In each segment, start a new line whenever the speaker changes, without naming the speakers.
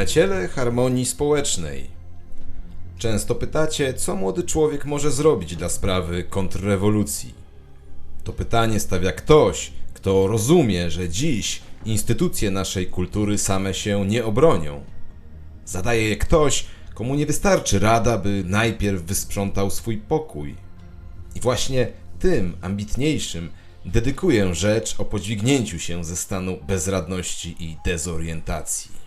Przyjaciele harmonii społecznej. Często pytacie, co młody człowiek może zrobić dla sprawy kontrrewolucji. To pytanie stawia ktoś, kto rozumie, że dziś instytucje naszej kultury same się nie obronią. Zadaje je ktoś, komu nie wystarczy rada, by najpierw wysprzątał swój pokój. I właśnie tym ambitniejszym dedykuję rzecz o podźwignięciu się ze stanu bezradności i dezorientacji.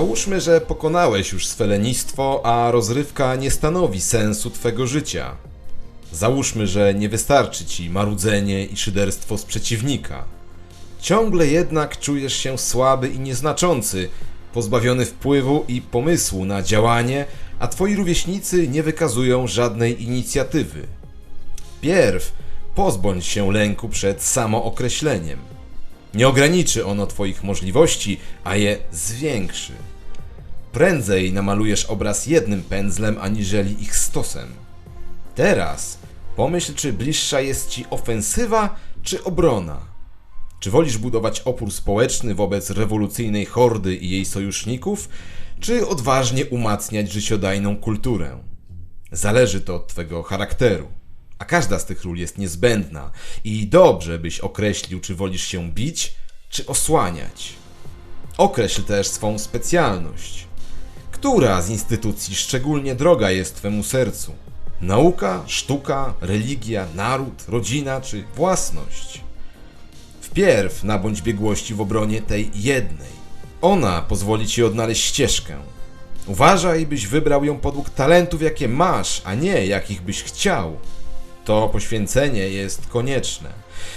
Załóżmy, że pokonałeś już swe lenistwo, a rozrywka nie stanowi sensu twego życia. Załóżmy, że nie wystarczy ci marudzenie i szyderstwo z przeciwnika. Ciągle jednak czujesz się słaby i nieznaczący, pozbawiony wpływu i pomysłu na działanie, a twoi rówieśnicy nie wykazują żadnej inicjatywy. Pierw pozbądź się lęku przed samookreśleniem. Nie ograniczy ono Twoich możliwości, a je zwiększy. Prędzej namalujesz obraz jednym pędzlem, aniżeli ich stosem. Teraz pomyśl, czy bliższa jest Ci ofensywa, czy obrona. Czy wolisz budować opór społeczny wobec rewolucyjnej hordy i jej sojuszników, czy odważnie umacniać życiodajną kulturę? Zależy to od Twego charakteru. A każda z tych ról jest niezbędna i dobrze byś określił, czy wolisz się bić, czy osłaniać. Określ też swą specjalność. Która z instytucji szczególnie droga jest Twemu sercu? Nauka, sztuka, religia, naród, rodzina czy własność? Wpierw nabądź biegłości w obronie tej jednej. Ona pozwoli Ci odnaleźć ścieżkę. Uważaj, byś wybrał ją podług talentów, jakie masz, a nie jakich byś chciał. To poświęcenie jest konieczne.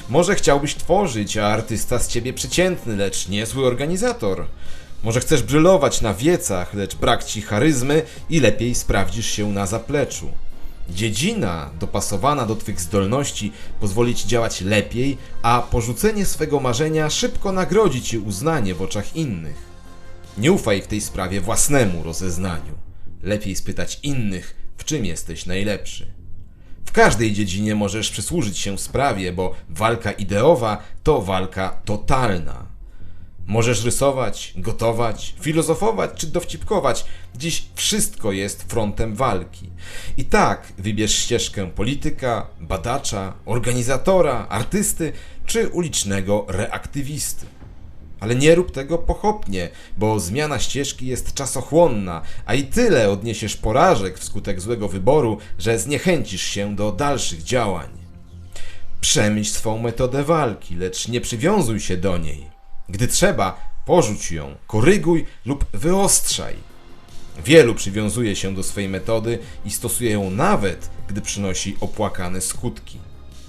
Może chciałbyś tworzyć, a artysta z ciebie przeciętny, lecz niezły organizator. Może chcesz brylować na wiecach, lecz brak ci charyzmy i lepiej sprawdzisz się na zapleczu. Dziedzina dopasowana do Twych zdolności pozwoli Ci działać lepiej, a porzucenie swego marzenia szybko nagrodzi Ci uznanie w oczach innych. Nie ufaj w tej sprawie własnemu rozeznaniu. Lepiej spytać innych, w czym jesteś najlepszy. W każdej dziedzinie możesz przysłużyć się sprawie, bo walka ideowa to walka totalna. Możesz rysować, gotować, filozofować czy dowcipkować. Dziś wszystko jest frontem walki. I tak wybierz ścieżkę polityka, badacza, organizatora, artysty czy ulicznego reaktywisty. Ale nie rób tego pochopnie, bo zmiana ścieżki jest czasochłonna, a i tyle odniesiesz porażek wskutek złego wyboru, że zniechęcisz się do dalszych działań. Przemyśl swą metodę walki, lecz nie przywiązuj się do niej. Gdy trzeba, porzuć ją, koryguj lub wyostrzaj. Wielu przywiązuje się do swej metody i stosuje ją nawet, gdy przynosi opłakane skutki.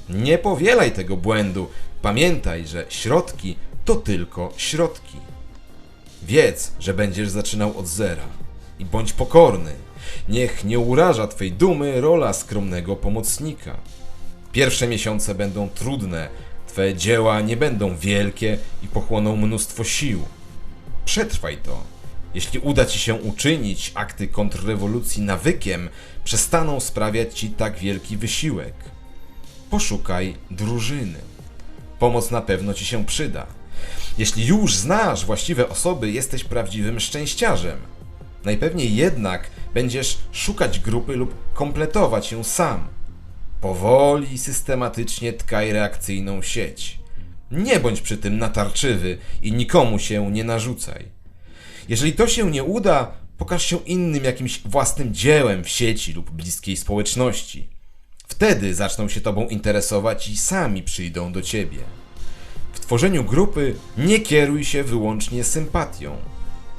Nie powielaj tego błędu. Pamiętaj, że środki to tylko środki. Wiedz, że będziesz zaczynał od zera i bądź pokorny. Niech nie uraża twej dumy rola skromnego pomocnika. Pierwsze miesiące będą trudne, twe dzieła nie będą wielkie i pochłoną mnóstwo sił. Przetrwaj to. Jeśli uda ci się uczynić akty kontrrewolucji nawykiem, przestaną sprawiać ci tak wielki wysiłek. Poszukaj drużyny. Pomoc na pewno ci się przyda. Jeśli już znasz właściwe osoby, jesteś prawdziwym szczęściarzem. Najpewniej jednak będziesz szukać grupy lub kompletować ją sam. Powoli i systematycznie tkaj reakcyjną sieć. Nie bądź przy tym natarczywy i nikomu się nie narzucaj. Jeżeli to się nie uda, pokaż się innym jakimś własnym dziełem w sieci lub bliskiej społeczności. Wtedy zaczną się tobą interesować i sami przyjdą do ciebie. W tworzeniu grupy nie kieruj się wyłącznie sympatią.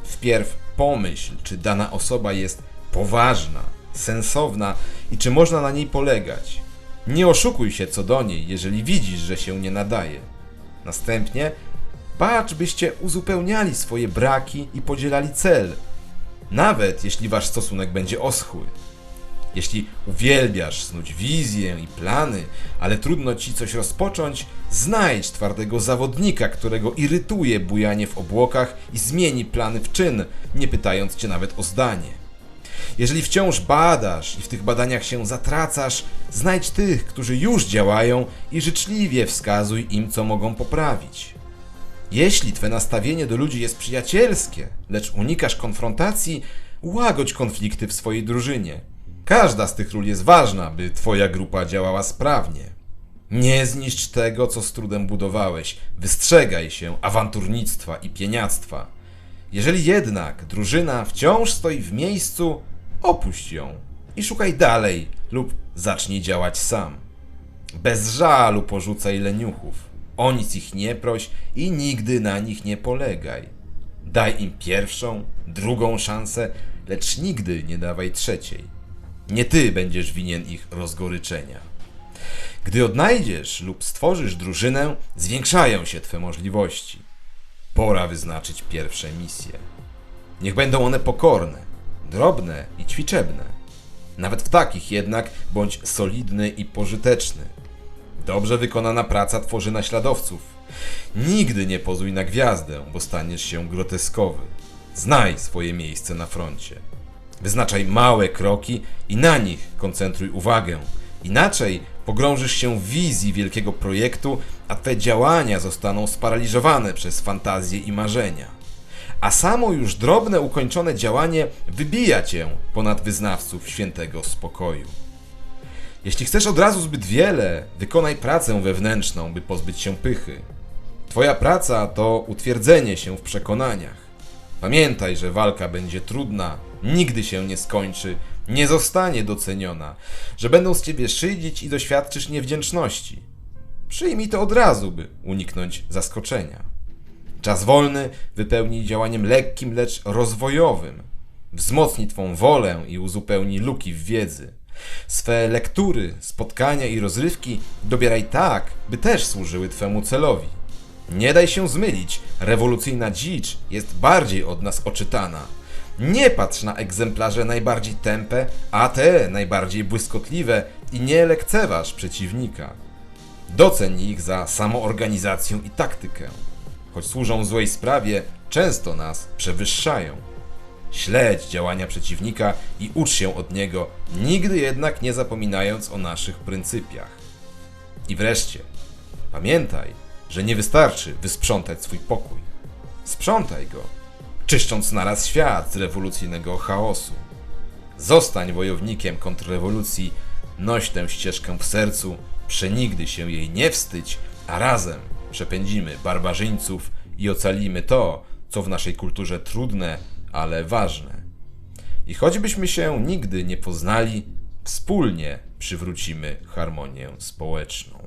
Wpierw pomyśl, czy dana osoba jest poważna, sensowna i czy można na niej polegać. Nie oszukuj się co do niej, jeżeli widzisz, że się nie nadaje. Następnie patrz, byście uzupełniali swoje braki i podzielali cel, nawet jeśli wasz stosunek będzie oschły. Jeśli uwielbiasz snuć wizję i plany, ale trudno ci coś rozpocząć, znajdź twardego zawodnika, którego irytuje bujanie w obłokach i zmieni plany w czyn, nie pytając cię nawet o zdanie. Jeżeli wciąż badasz i w tych badaniach się zatracasz, znajdź tych, którzy już działają i życzliwie wskazuj im, co mogą poprawić. Jeśli twe nastawienie do ludzi jest przyjacielskie, lecz unikasz konfrontacji, łagodź konflikty w swojej drużynie. Każda z tych ról jest ważna, by twoja grupa działała sprawnie. Nie zniszcz tego, co z trudem budowałeś. Wystrzegaj się awanturnictwa i pieniactwa. Jeżeli jednak drużyna wciąż stoi w miejscu, opuść ją i szukaj dalej lub zacznij działać sam. Bez żalu porzucaj leniuchów. O nic ich nie proś i nigdy na nich nie polegaj. Daj im pierwszą, drugą szansę, lecz nigdy nie dawaj trzeciej. Nie ty będziesz winien ich rozgoryczenia. Gdy odnajdziesz lub stworzysz drużynę, zwiększają się twe możliwości. Pora wyznaczyć pierwsze misje. Niech będą one pokorne, drobne i ćwiczebne. Nawet w takich jednak bądź solidny i pożyteczny. Dobrze wykonana praca tworzy naśladowców. Nigdy nie pozuj na gwiazdę, bo staniesz się groteskowy. Znaj swoje miejsce na froncie. Wyznaczaj małe kroki i na nich koncentruj uwagę. Inaczej pogrążysz się w wizji wielkiego projektu, a twoje działania zostaną sparaliżowane przez fantazje i marzenia. A samo już drobne, ukończone działanie wybija cię ponad wyznawców świętego spokoju. Jeśli chcesz od razu zbyt wiele, wykonaj pracę wewnętrzną, by pozbyć się pychy. Twoja praca to utwierdzenie się w przekonaniach. Pamiętaj, że walka będzie trudna, nigdy się nie skończy, nie zostanie doceniona, że będą z ciebie szydzić i doświadczysz niewdzięczności. Przyjmij to od razu, by uniknąć zaskoczenia. Czas wolny wypełnij działaniem lekkim, lecz rozwojowym. Wzmocni twą wolę i uzupełni luki w wiedzy. Swe lektury, spotkania i rozrywki dobieraj tak, by też służyły twemu celowi. Nie daj się zmylić, rewolucyjna dzicz jest bardziej od nas oczytana. Nie patrz na egzemplarze najbardziej tępe, a te najbardziej błyskotliwe i nie lekceważ przeciwnika. Doceń ich za samoorganizację i taktykę. Choć służą złej sprawie, często nas przewyższają. Śledź działania przeciwnika i ucz się od niego, nigdy jednak nie zapominając o naszych pryncypiach. I wreszcie, pamiętaj, że nie wystarczy wysprzątać swój pokój. Sprzątaj go, czyszcząc naraz świat z rewolucyjnego chaosu. Zostań wojownikiem kontrrewolucji, noś tę ścieżkę w sercu, przenigdy się jej nie wstydź, a razem przepędzimy barbarzyńców i ocalimy to, co w naszej kulturze trudne, ale ważne. I choćbyśmy się nigdy nie poznali, wspólnie przywrócimy harmonię społeczną.